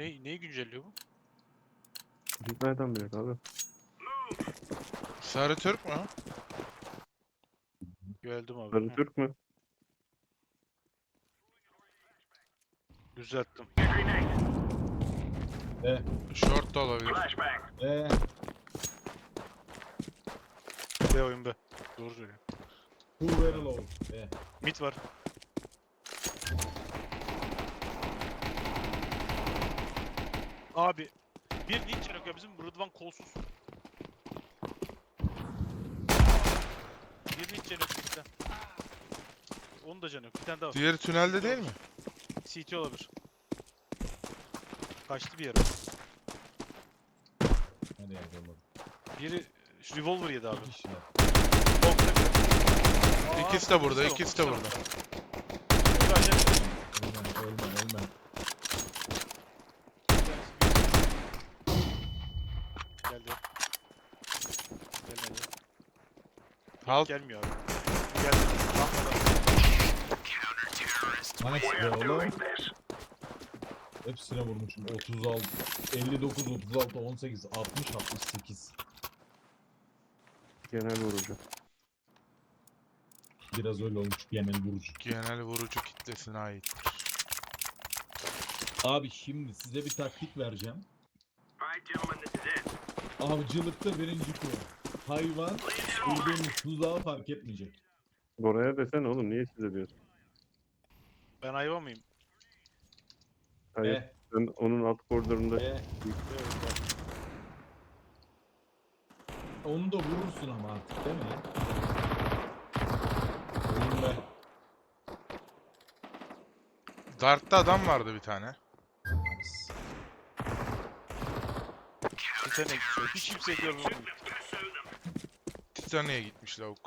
Ne, neyi güncelliyor bu? Biz nereden biliyoruz abi? Sarı Türk mü? Geldim abi. Sarı Hı, Türk mü? Düzelttim. E, Short da olabilir. e, B oyun B. Doğru söylüyor. who very low. E. Mid var. Abi bir linç yok bizim Rıdvan kolsuz. Bir linç yok bizden. Onun da canı yok. Bir tane daha var. Diğeri tünelde değil mi? CT olabilir. Kaçtı bir yere. Hadi ya olmadı. Biri şu revolver yedi abi. Kişiler. Bokta biri. Aa, İkisi de burada, var, ikisi de var. burada. Burada acayip bir Ölme, ölme, ölme. tanesi. Geldi. Gelmedi. Halt. Gelmiyor abi. Geldi. Nice be oğlum. Hepsine vurmuşum. 36, 59, 36, 18, 60, 68. Genel vurucu. Biraz öyle olmuş genel vurucu. Genel vurucu kitlesine ait. Abi şimdi size bir taktik vereceğim. Avcılıkta birinci kural. Hayvan kurduğunuz tuzağı fark etmeyecek. Oraya desene oğlum niye size diyorsun? Ben hayvan mıyım? Hayır. E, Sen onun alt koridorunda e, onu da vurursun ama artık değil mi? Oyun be. Dart'ta adam vardı bir tane. Nice. Bir tane gidiyor. Hiç kimse görmüyor. Titanic'e gitmiş lavuk.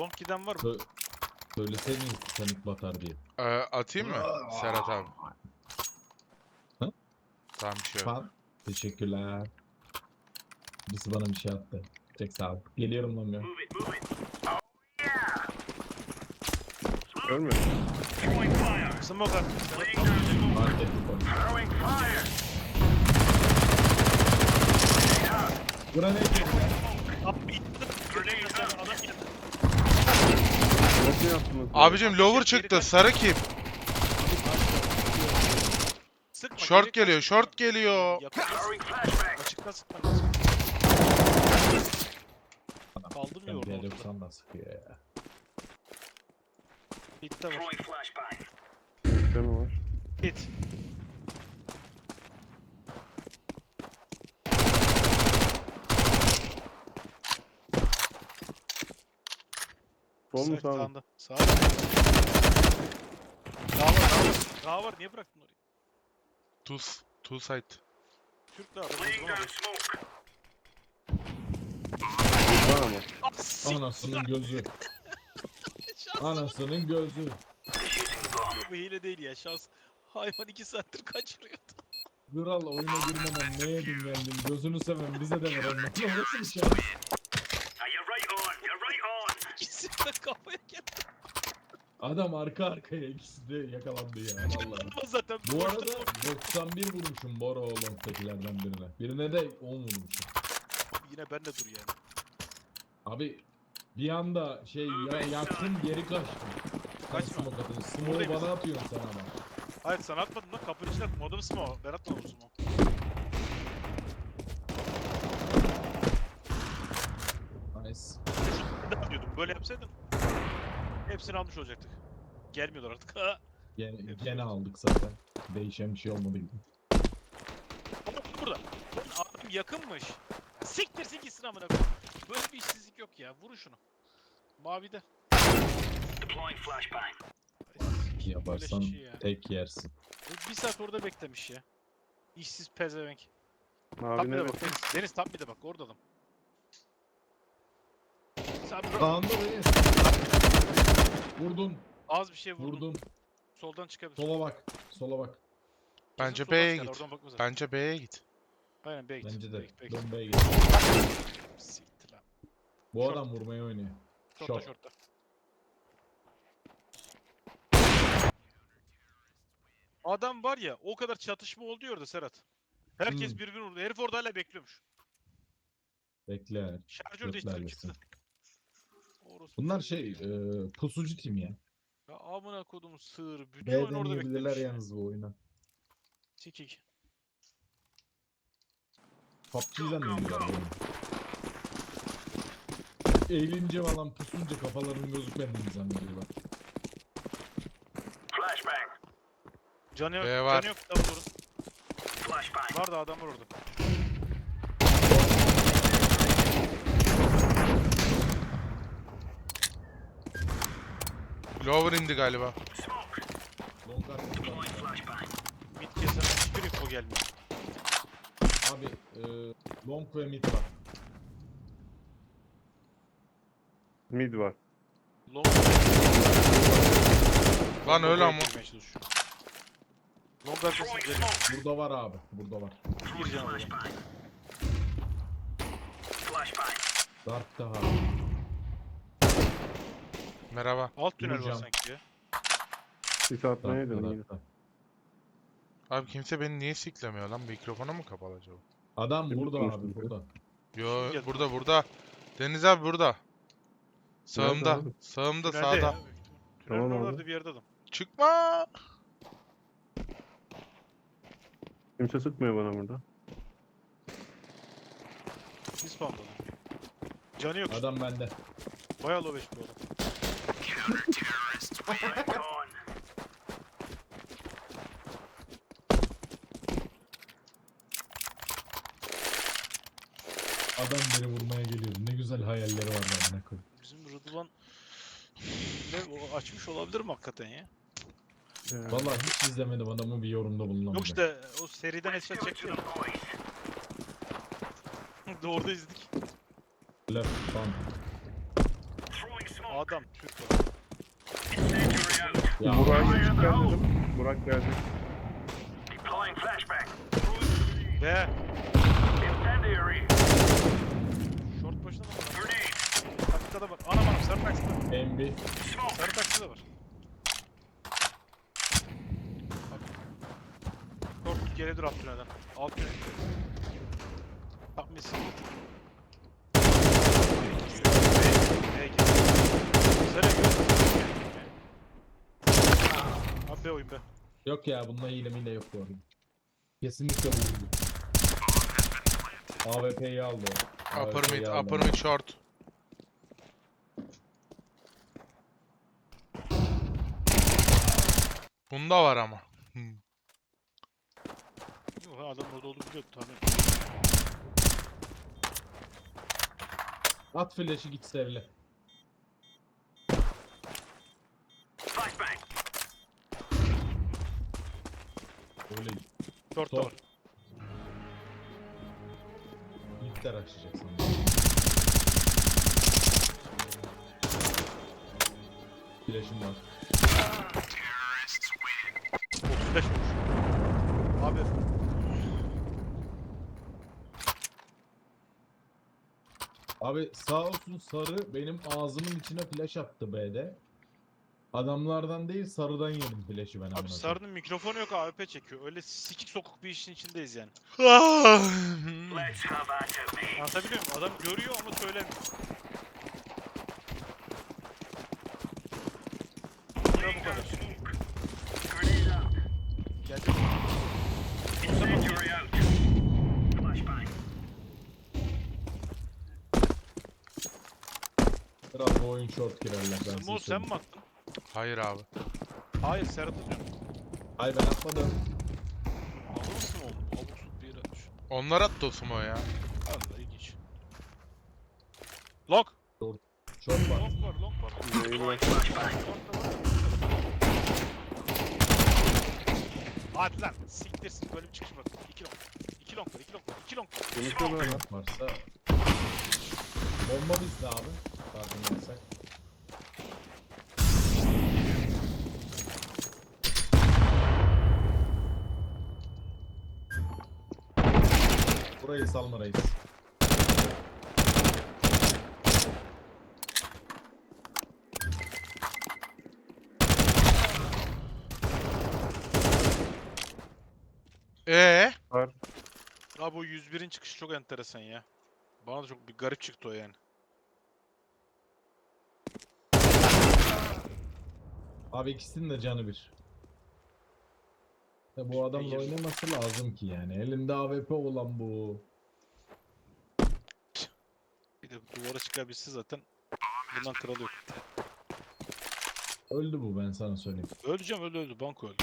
Long giden var mı? Sö Söyleseydiniz Titanic batar diye. Ee, atayım mı? Serhat abi. Hı? Tamam bir şey yok. Teşekkürler. Birisi bana bir şey attı. Tek sağ ol. Geliyorum lan ya. görmüyor musun? Smoke at. Fark ettim ya. Nasıl yaptınız? bunu? Abicim lower çıktı. Sarı kim? Sıkma. Short geliyor, short geliyor. Kaldırmıyor orada. ortada. B90 da sıkıyor ya. Hit de var. Mi var? Hit. Sol mu Sağ- sağ mı? Sağ. Sağ var. Sağ var. Sağ var. Niye bıraktın orayı? Two, two side. Türk de adam. Var ama. Anasının gözü. Anasının gözü. Bu hile değil ya. Şans. Hayvan 2 saattir kaçırıyordu. Kral oyuna girmeden ne yedin geldin? Gözünü seveyim bize de ver onu. Nasıl bir şey? İkisi de kafaya geldi. Adam arka arkaya ikisi de yakalandı ya vallahi. Zaten Bu arada vurdu. 91 vurmuşum Bora Long'dakilerden birine. Birine de 10 vurmuşum. Yine ben de dur yani. Abi bir anda şey ya, yaktım geri kaçtım. Kaç Kaçma. smoke atıyorsun? Smoke'u Buradayım. bana atıyorsun sen ama. Hayır sen atmadın lan. Kapının içine. O adamı smoke. Ben atmadım smoke. Nice. De atıyordum. Böyle yapsaydım. Hepsini almış olacaktık. Gelmiyorlar artık. Gene, gene aldık zaten. Değişen bir şey olmadı gibi. Ama burada. Lan Adam yakınmış. Ya Siktirsin gitsin amına koyayım. Böyle bir işsizlik yok ya. Vurun şunu. Mavide. Ki yaparsan Böyle şişi ya. tek yersin. Bir saat orada beklemiş ya. İşsiz pezevenk. Tam Mavi ne de bak? Deniz. Deniz tam bir de bak orada adam. Sen bura- Kaan'da beni. Vurdun, az bir şey vurdun. vurdun. Soldan çıkabilir. Sola bak, sola bak. Bence soldan B'ye çıkar, git. Oradan. Bence B'ye git. Aynen B'ye git. Bence B'ye de. git, B'ye git. Dön B'ye git. Siktir lan. Bu Short. adam vurmaya oynuyor. Şortta Short. şortta. Adam var ya o kadar çatışma oldu ya orada Serhat. Herkes Hmm. birbirini vurdu. Herif orada hala bekliyormuş. Bekle. Şarjör Yok değiştirip çıktı. Orospu Bunlar şey e, pusucu tim ya. Ya amına kodum sığır. Bütün oyun B'den orada yiyebilirler beklemiş. yalnız bu oyuna. Sikik. PUBG'den de yiyorlar bu oyunu. Eğilince falan pusunca kafalarının gözükmediğini zannediyorlar. Canı yok. B var. Canı yok. Double vurun. Var da adam var orada. Lower indi galiba. Long arkasında var. Mid kesen hiçbir info gelmiyor. Abi e, long ve mid var. Mid var. Long. Lan öyle ama. Girmeye çalışıyor. Long arkasını geliyor. Burada var abi. Burada var. Gir canım oraya. Dark'ta abi. Merhaba. Alt tünel var Vuracağım. sanki ya. Sis atmaya. Dark'ta. Abi kimse beni niye siklemiyor lan? Mikrofonu mu kapalı acaba? Adam burada abi burada. Yo Gel. burada burada. Deniz abi burada. Sağımda. abi? Sağımda Tünelde sağda. ya. Tünelin Tamam abi. oralarda bir yerde adam. Çıkma. Kimse sıkmıyor bana burada. Spawn'da adam. Canı yok. Adam bende. Bayağı low HP bu adam. Adam beni vurmaya geliyor. Ne güzel hayalleri var koyayım. Bizim Rıdvan ne o açmış olabilir mi hakikaten ya? Ya, Vallahi hiç izlemedim adamı bir yorumda bulunamadım. Yok işte o seriden headshot çekti ya. Doğru izledik. Left, tamam. Adam Türk var. Ya Burak'ı çıkardım. Burak geldi. Be. Short başında da var. Taktikada var. Anam anam sarı taksida. MB. Sarı taksida var. Bak. Short geri dur alt tünelden. Alt tünel. Bak mis. B'ye gir. Sarı gir. B oyun be. Yok ya bunda hile mile yok bu arada. Kesinlikle vurdu. AWP'yi aldı o. Upper AWP'yi mid, aldı upper mid short. Bunda var ama. Hmm. Yok, Adam orada olduğunu biliyordu tahmin. At flash'ı git sevle. Öyle Short da var. ilkler açacak sanırım. Flash'ım var. 35 vurmuş. Abi Abi sağ olsun sarı benim ağzımın içine flash attı B'de. Adamlardan değil sarıdan yedim flash'ı ben Abi amına Sarı'nın mikrofonu yok AWP çekiyor. Öyle sikik sokuk bir işin içindeyiz yani. Anlatabiliyor muyum? Adam görüyor ama söylemiyor. Buna bu kadar. Gelecek. Kral bu oyun short girerler ben size sen söyleyeyim. mi attın? Hayır abi. Hayır Serhat atıyorum. Hayır ben atmadım. Alır mısın oğlum? Subuk bir yere atmış. Onlar attı o sumo ya. Allah ilginç. Lock! Short var. Long var, long var. Neyi bırak. Hadi lan siktirsin böyle bir çıkış bak. 2 long. 2 long var, 2 long var, 2 long var. Konuşuyorlar lan. Varsa bomba bizde abi. Burayı salma reis. Ee, Var. Abi o 101'in çıkışı çok enteresan ya. Bana da çok bir garip çıktı o yani. Abi ikisinin de canı bir. Ya bu adamla Hayır. oynaması lazım ki yani. Elinde AWP olan bu. Bir de duvara çıkabilse zaten bundan kralı yok. Öldü bu ben sana söyleyeyim. Öleceğim öldü öldü banko öldü.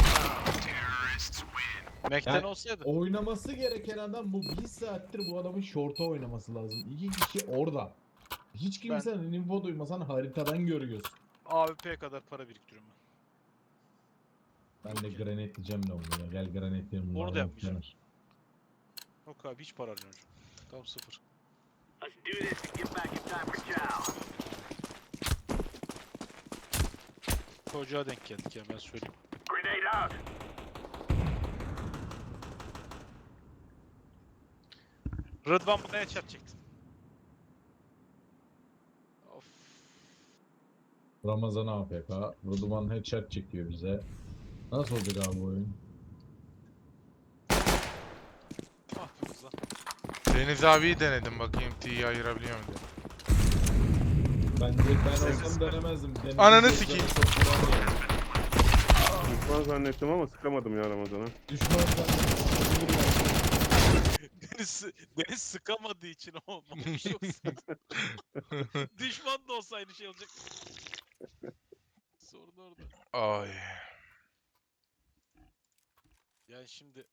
Mac'ten Yani olsaydı. Oynaması gereken adam bu. Bir saattir bu adamın şorta oynaması lazım. İki kişi orada. Hiç kimsenin info duymasan haritadan görüyorsun. AWP'ye kadar para biriktiriyorum ben. Ben de granate'leyeceğim de onu ya. Gel granateleyelim. Onu da yapmayacağım. Yok abi hiç para harcamıyorum. Tam sıfır. Çocuğa denk geldik ya ben söyleyeyim. Rıdvan bana headshot çekti. Of. Ramazan AFK. Rıdvan headshot çekiyor bize. Nasıl olacak abi bu oyun? Deniz abiyi denedim bakayım T'yi ayırabiliyor mu diye. Ben de ben olsam denemezdim. Denizin Ananı sikeyim. Düşman zannettim ama sıkamadım ya Ramazan'a. Düşman Deniz, Deniz sıkamadığı için olmamış yoksa. Düşman da olsa aynı şey olacak. Sorun orada. Ay. Yani şimdi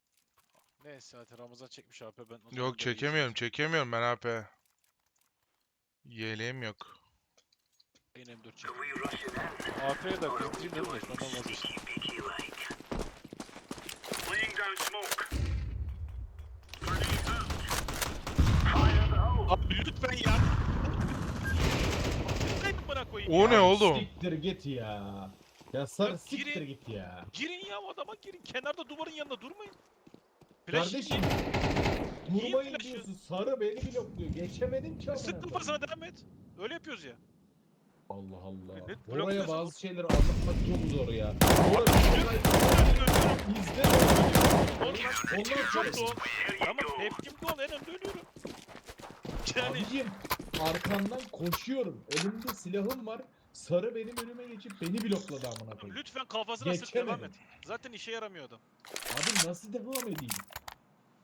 neyse zaten Ramazan çekmiş AP ben. Yok çekemiyorum çekemiyorum ben AP. Yeleğim yok. Yine M4 çekiyorum. AP'ye da kırıtayım dedim de şu an vazgeçtim. Abi lütfen ya. Lütfen bana koyayım O ne oğlum? Siktir git ya. Ya sar Ya siktir git ya. Girin ya adama girin. Kenarda duvarın yanında durmayın. Flash Kardeşim Niye durmayın flash diyorsun. Sarı beni blokluyor. Geçemedim ki amına Sık koyayım. kafasına devam et. Öyle yapıyoruz ya. Allah Allah. Millet Oraya blokluyorsun. bazı şeyleri anlatmak çok zor ya. Orada izle. Onlar çok doğal. Ama tepkim doğal en önde ölüyorum. Yani Abicim arkandan koşuyorum. Elimde silahım var. Sarı benim önüme geçip beni blokladı amına koyayım. lütfen kafasına sık devam et. Geçemedim. Zaten işe yaramıyor adam. Abi nasıl devam edeyim?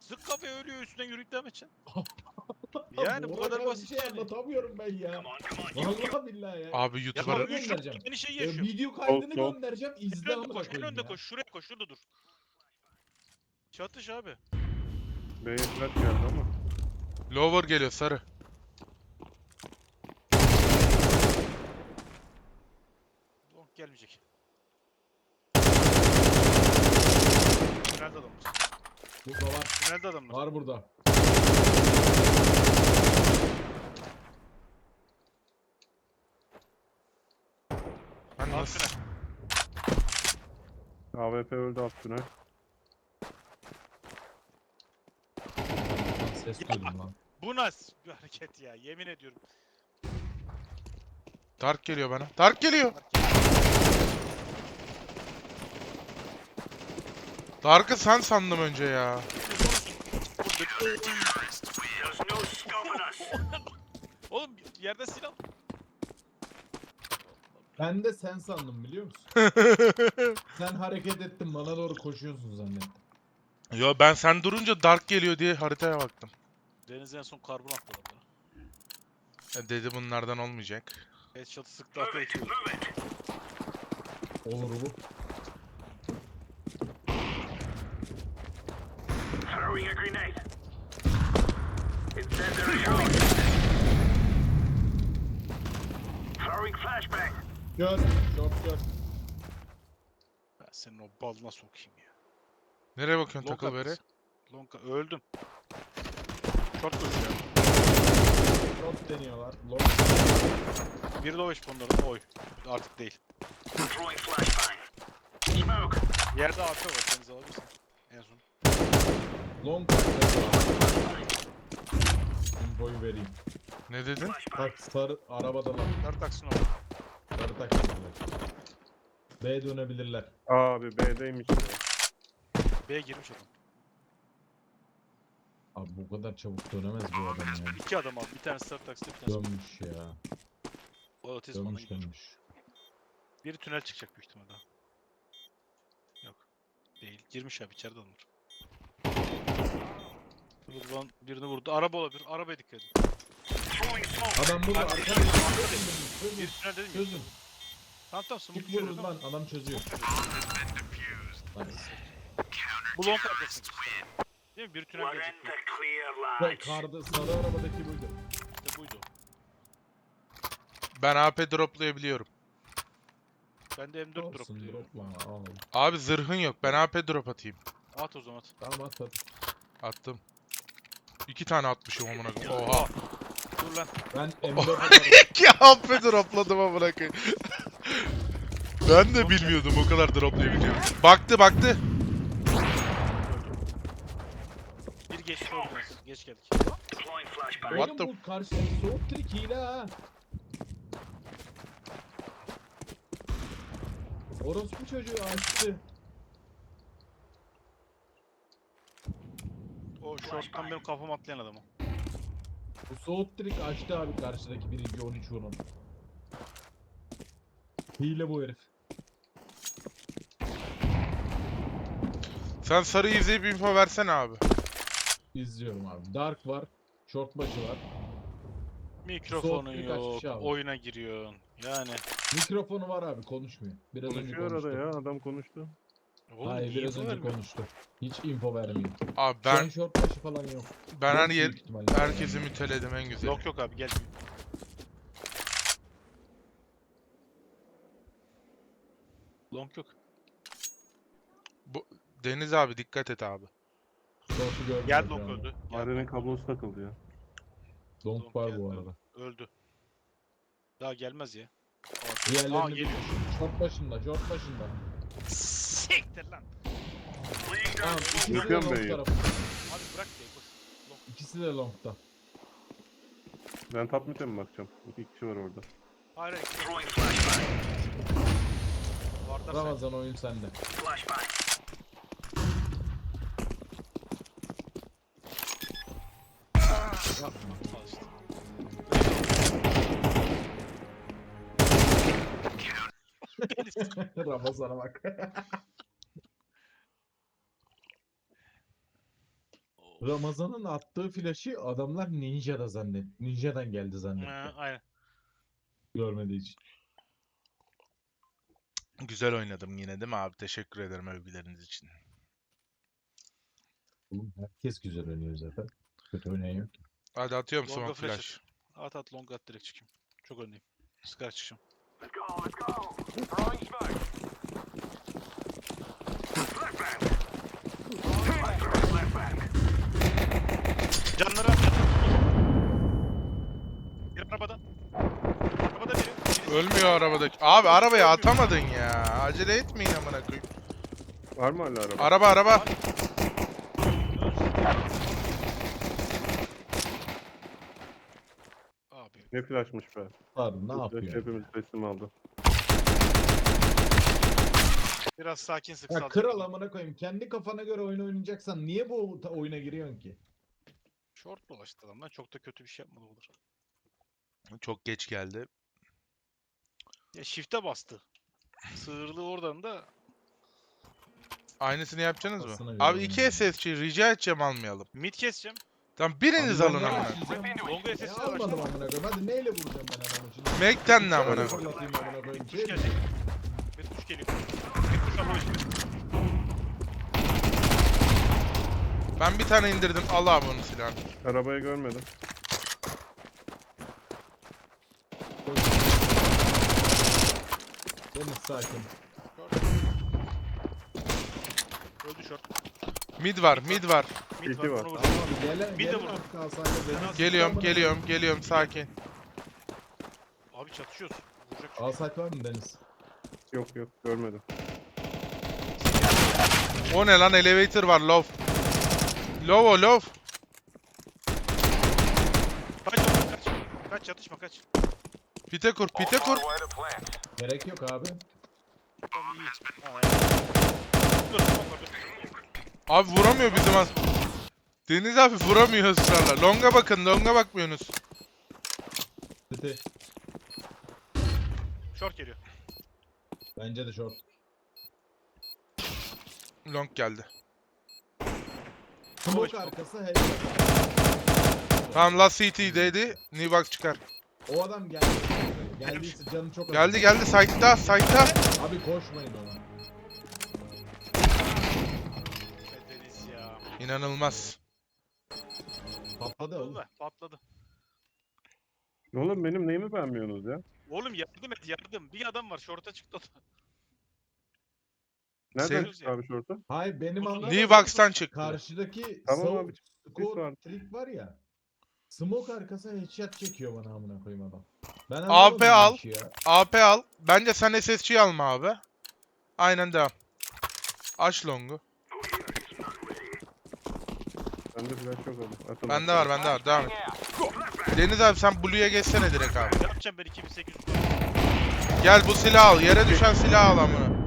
Sık kafaya ölüyor üstüne yürüyüp devam edeceksin. Yani bu kadar basit şey yani. anlatamıyorum ben ya. Vallahi billahi ya. Abi Ya YouTube'a bak Yukarı şu göndereceğim. aynı şeyi E, yaşıyor. video kaydını Yok, yok. göndereceğim. En izle önde amına koş, en koyayım önde ya. koş. Şuraya koş, şurada dur. Çatış abi. Flash geldi ama. Lower geliyor sarı. Long gelmeyecek. Tünelde adamlar. Burada var. Tünelde adamlar. Var burada. Ben Al tünel. AWP öldü alt tünel. Lan Ses duydum lan. Bu nasıl bir hareket ya yemin ediyorum. Dark geliyor bana. Dark geliyor. Dark'ı sen sandım önce ya. Oğlum yerde silah. Ben de sen sandım biliyor musun? sen hareket ettin bana doğru koşuyorsun zannettim. Yo ben sen durunca Dark geliyor diye haritaya baktım. Deniz en son karbon orada. E, dedi bunlardan olmayacak. Headshot'ı sıktı arkaya itiyor. Olur bu. Throwing a grenade. Incendiary out. Throwing flashbang. Gör. Çok gör. Ben senin o balına sokayım ya. Nereye bakıyorsun Long takıl beri? atlasın. Long öldüm. Short koşuyor. Çok deniyorlar. Long. Bir low HP onların oy. Artık değil. Throwing flashbang. Smoke. Yerde AP var deniz alabilirsin. Long. Infoyu vereyim. Ne dedin? Bak sarı arabadalar. Dört taksın orada. Sarı takıldılar. B dönebilirler. Abi B'deymiş ya. B'ye girmiş adam. Abi bu kadar çabuk dönemez bu adam ya. İki adam abi. Bir tanesi Star Tax'ta bir tanesi. Dönmüş ya. O ötesi bana Dönmüş dönmüş. Biri tünel çıkacak büyük ihtimalle. Yok. Değil. Girmiş abi içeride onlar. Buradan birini vurdu. Araba olabilir. Arabaya dikkat edin. Adam burada arkadaşlar. Bir tünel dedim ya. Çözün. Tamam tamam smoke Git vurun lan. Adam çözüyor. Nice. Bu long arkasın. Değil mi? Bir tünel gelecek. Ve sarı arabadaki buydu. İşte buydu. Ben AP droplayabiliyorum. Ben de M4 drop Olsun dropla. Al. Abi zırhın yok. Ben AP drop atayım. At o zaman at. Tamam at at. Attım. İki tane atmışım amına koyayım. Oha. Dur lan. Ben M4 atarım. İki AP dropladım amına koyayım. ben de bilmiyordum o kadar droplayabileceğimi. Baktı baktı. Bir geçti oldu. Geç geldik. What Oğlum the- bu karşı soğuk trik hile ha. Orospu çocuğu açtı. O short'tan benim kafama atlayan adam o. Bu soğuk trik açtı abi karşıdaki birinci 13 vurun. Hile bu herif. Sen sarıyı izleyip info versene abi. İzliyorum abi. Dark var. Short başı var. Mikrofonun Soğuk bir kaç yok. kişi aldı? Oyuna giriyorsun. Yani. Mikrofonu var abi konuşmuyor. Biraz önce Konuşuyor konuştu. arada ya adam konuştu. Oğlum Hayır niye biraz info önce vermiyor? konuştu. Hiç info vermiyor. Abi Ben... ben short başı falan yok. ben her Yok yer büyük ihtimalle. herkesi müteledim en güzel. Yok yok abi gel. Long yok. Deniz abi dikkat et abi. Short'u. Gel long öldü. Gel Marenin long. kablosu takıldı ya. Long Long var geldi, bu arada. Öldü. Daha gelmez ya. Diğerlerini Aa geliyor. Short başında, short başında. Siktir lan. Tamam, ikisi de Yapıyorum long B'yi. tarafı. Abi bırak be. boş. Long. İkisi de long'da. Ben top mid'e mi bakacağım? İki kişi var orada. Hayır hayır. Throwing flashbang. Vardar sen. Ramazan oyun sende. Flashbang. Yapma. Al işte. Ramazan'a bak. Ramazan'ın attığı flaşı adamlar Ninja'da zannet. Ninja'dan geldi zannetti. Ha, aynen. Görmediği için. Güzel oynadım yine değil mi abi? Teşekkür ederim övgüleriniz için. Oğlum herkes güzel oynuyor zaten. Kötü oynayan yok. Hadi atıyorum Longa smoke flash flash. At at long at direkt çıkayım. Çok öndeyim. Scar çıkacağım. Let's go, let's go. Throwing smoke. Flashbang. Throwing flashbang. Canları at. Bir arabada. Arabada biri. Birisi- Ölmüyor arabadaki. Abi arabaya atamadın ya. Acele etmeyin amına koyayım. Var mı hala araba? Araba araba. Abi. Ne flashmış be. Abi ne yapıyor? Hepimiz teslim aldı. Biraz sakin sık Ya sal. kral amına koyayım. Kendi kafana göre oyun oynayacaksan niye bu oyuna giriyorsun ki? Short dolaştı adamlar. Çok da kötü bir şey yapmadı olur. Çok geç geldi. Ya shift'e bastı. Sığırlı oradan da Aynısını yapacaksınız mı? Kafasına Abi iki SSC rica edeceğim almayalım. mid keseceğim. Tamam biriniz Abi alın amına. Longa Ya SS'e almadım amına koyayım. Hadi neyle vuracağım ben adamı şimdi? Mac'ten ne amına koyayım? fırlatayım amına koyayım. Tuş gelecek. Bir tuş geliyor. Ben bir tane indirdim. Al abi silahını. Arabayı görmedim. Deniz sakin. Öldü short. Mid var, mid var. Mid İki var. var. Onu vuracağım. Tamam gelen Bir de gelen vurdum. kalsaydı Deniz. Geliyorum, geliyorum, geliyorum. Sakin. Abi çatışıyoruz. Vuracak koyayım. Alsayt var mı Deniz? Yok yok görmedim. O ne lan? Elevator var, low. Low o, low. Kaç oğlum, kaç. Kaç çatışma kaç. Pite kur, pite kur. Gerek yok abi. Tamam iyi. Ha, ya. Dur, dur, dur, dur. Abi vuramıyor bizim az. Deniz abi vuramıyor ısrarla. Longa bakın, longa bakmıyorsunuz. City. Short geliyor. Bence de short. Long geldi. Smoke arkası helal. Tamam last CT'deydi. New box çıkar. O adam geldi. Geldiyse canı çok. Geldi geldi site'da site'da. Abi koşmayın ona. Ya. İnanılmaz. Patladı oğlum. Patladı. Patladı. Oğlum benim neyimi beğenmiyorsunuz ya? Oğlum yardım et yardım. Bir adam var short'a çıktı o da. Nereden Senin- çıktı abi şortu? Hayır benim anladığım New box'tan çıktı. karşıdaki Tamam smoke abi. score var. trick var ya. Smoke arkası headshot çekiyor bana amına koyayım adam. Ben AP anlamadım bu al. işi ya. AP al. Bence sen SSG alma abi. Aynen devam. Aç long'u. Bende flash yok abi. Atın Bende var bende var. Devam et. Deniz abi sen Blue'ya geçsene direkt abi. Ne yapacağım ben 2800 Gel bu silahı al. Yere düşen silahı al amına.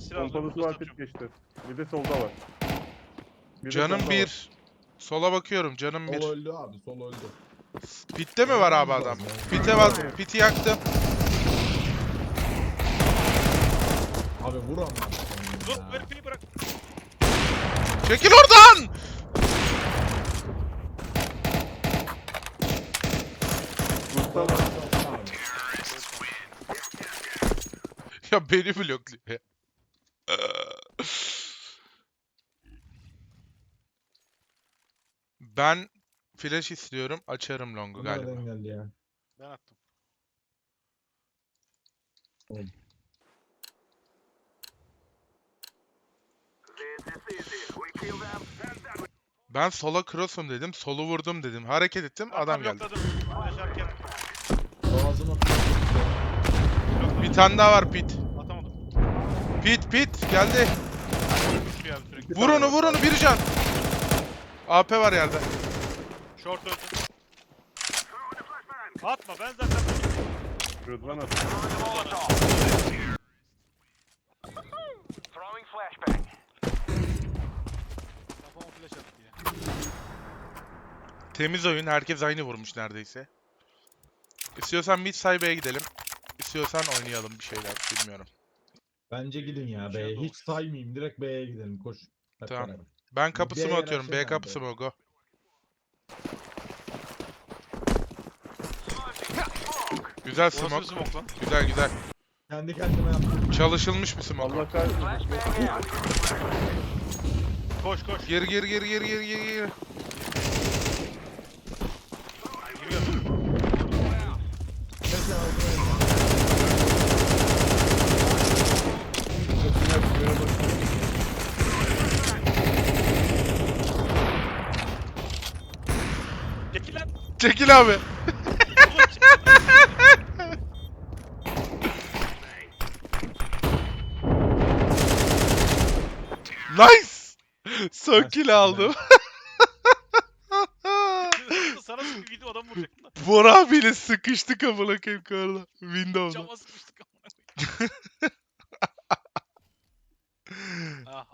Geçti. Ben yere düşen silah alacağım. Pompalısı var pit geçti. Bir de solda var. Bir de Canım solda var. bir. Sola bakıyorum canım Sol bir. öldü abi sol öldü. Pitte mi var abi adam? Pite var. Piti yaktım. Abi vur amına Dur ya. beni bırak. Çekil oradan! Mustafa Abi. Ya beni blokluyor ya. Ben flash istiyorum. Açarım long'u galiba. nereden geldi ya? Ben attım. Ben sola cross'um dedim. Solu vurdum dedim. Hareket ettim. Adam geldi. Yaşarken Bir tane daha var pit. atamadım. Pit pit geldi. Düşüyor abi sürekli. Vur onu vur onu bir can. AP var yerde. Short öldü. Atma ben zaten Rıdvan at. Throwing flashbang. kafama flash attı ya. Temiz oyun. Herkes aynı vurmuş neredeyse. İstiyorsan mid saybeye gidelim. İstiyorsan oynayalım bir şeyler. Bilmiyorum. Bence gidin ya şey B'ye. oldu. Hiç saymayayım. Direkt B'ye gidelim. Koş. Hep Tamam. beraber. Ben kapısı mı atıyorum? B kapısı mı? Go. Güzel Orası smoke. smoke lan. Güzel güzel. Kendi kendime yaptım. Çalışılmış bir smoke. Allah kahretsin. Koş koş. Gir gir gir gir gir gir Halil abi. nice. Son kill aldım. Sana sıkı video adam vuracaktı. Bora abiyle sıkıştık amına koyayım karla. Windows'da. Cama sıkıştık ama.